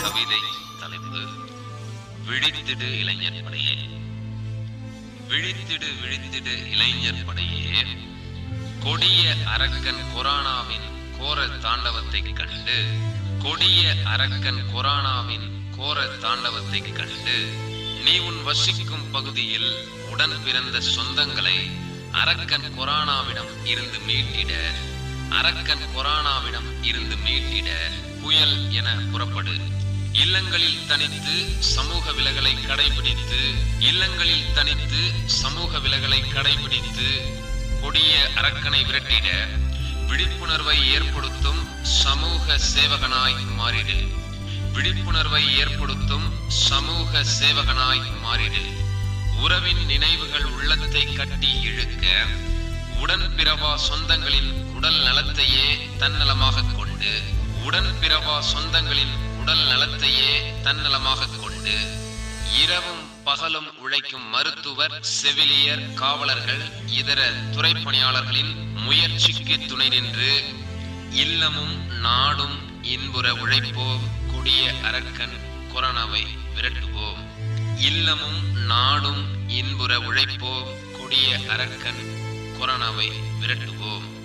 கவிதை தலைப்பு விழித்திடு இளைஞர் படையே விழித்திடு விழித்திடு இளைஞர் படையே கொடிய அரக்கன் கொரானாவின் கோர தாண்டவத்தை கண்டு கொடிய அரக்கன் கொரானாவின் கோர தாண்டவத்தை கண்டு நீ உன் வசிக்கும் பகுதியில் உடன் பிறந்த சொந்தங்களை அரக்கன் கொரானாவிடம் இருந்து மீட்டிட. அரக்கன் கொரானாவிடம் இருந்து மீட்டிட. புயல் என புறப்படு. இல்லங்களில் தனித்து சமூக விலகலை கடைபிடித்து இல்லங்களில் தனித்து சமூக விலகலை கடைபிடித்து கொடிய அரக்கனை விரட்டிட விழிப்புணர்வை ஏற்படுத்தும் சமூக சேவகனாய் மாறிடு. விழிப்புணர்வை ஏற்படுத்தும் சமூக சேவகனாய் மாறிடு. உறவின் நினைவுகள் உள்ளத்தை கட்டி இழுக்க உடன் பிறவா சொந்தங்களின் உடல் நலத்தையே தன்னலமாக கொண்டு உடன் பிறவா சொந்தங்களின் உடல் நலத்தையே தன்னலமாக கொண்டு இரவும் பகலும் உழைக்கும் மருத்துவர் செவிலியர் காவலர்கள் இதர துறை பணியாளர்களின் முயற்சிக்கு துணை நின்று இல்லமும் நாடும் இன்புற உழைப்போம். கொடிய அரக்கன் கொரோனாவை விரட்டுவோம். இல்லமும் நாடும் இன்புற உழைப்போம். கொடிய அரக்கன் கொரோனாவை விரட்டுவோம்.